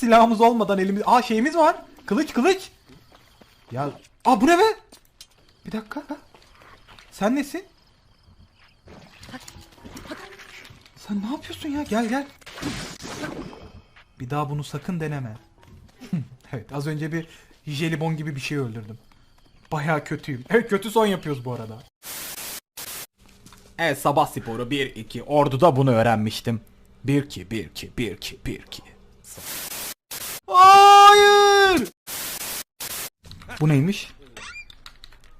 silahımız olmadan elimiz... Aa şeyimiz var. Kılıç kılıç. Ya... Aa bu ne be? Bir dakika. Sen nesin? Sen ne yapıyorsun ya? Gel gel. Bir daha bunu sakın deneme. evet az önce bir jelibon gibi bir şey öldürdüm. Baya kötüyüm. Evet kötü son yapıyoruz bu arada. Evet sabah sporu 1-2. Ordu'da bunu öğrenmiştim. 1-2 1-2 1-2 1-2. Bu neymiş?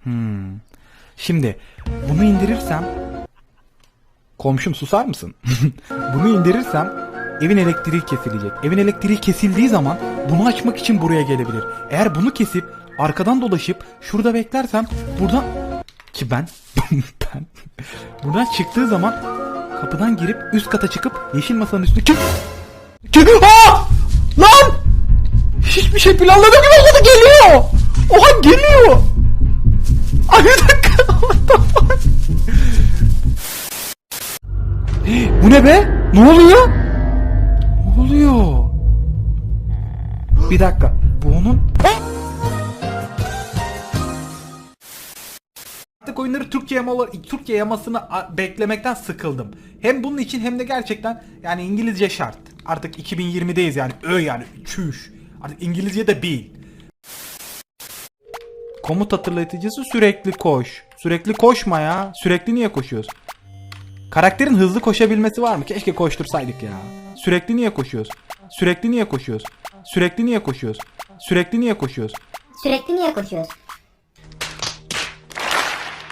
Hmm. Şimdi bunu indirirsem Komşum susar mısın? bunu indirirsem evin elektriği kesilecek. Evin elektriği kesildiği zaman bunu açmak için buraya gelebilir. Eğer bunu kesip arkadan dolaşıp şurada beklersem buradan ki ben ben buradan çıktığı zaman kapıdan girip üst kata çıkıp yeşil masanın üstüne çık çık Aa! lan hiçbir şey planladığım gibi olmadı geliyor bu ne be? Ne oluyor? Ne oluyor? Bir dakika. Bu onun... Artık oyunları Türkçe yamalar, Türkçe yamasını beklemekten sıkıldım. Hem bunun için hem de gerçekten yani İngilizce şart. Artık 2020'deyiz yani. Ö yani. Çüş. Artık İngilizce de bil. Komut hatırlatıcısı sürekli koş. Sürekli koşma ya. Sürekli niye koşuyoruz? Karakterin hızlı koşabilmesi var mı? Keşke koştursaydık ya. Sürekli niye koşuyoruz? Sürekli niye koşuyoruz? Sürekli niye koşuyoruz? Sürekli niye koşuyoruz? Sürekli niye koşuyoruz?